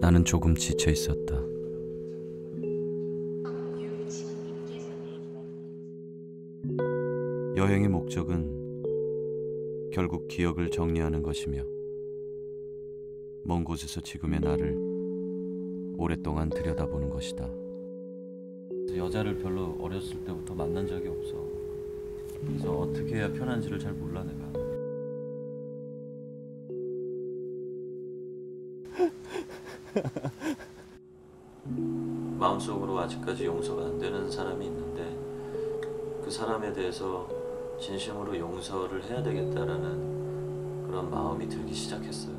나는 조금 지쳐 있었다. 여행의 목적은 결국 기억을 정리하는 것이며 먼 곳에서 지금의 나를 오랫동안 들여다보는 것이다. 여자를 별로 어렸을 때부터 만난 적이 없어. 그래서 어떻게 해야 편한지를 잘 몰라 내가. 마음속으로 아직까지 용서가 안 되는 사람이 있는데 그 사람에 대해서 진심으로 용서를 해야 되겠다라는 그런 마음이 들기 시작했어요.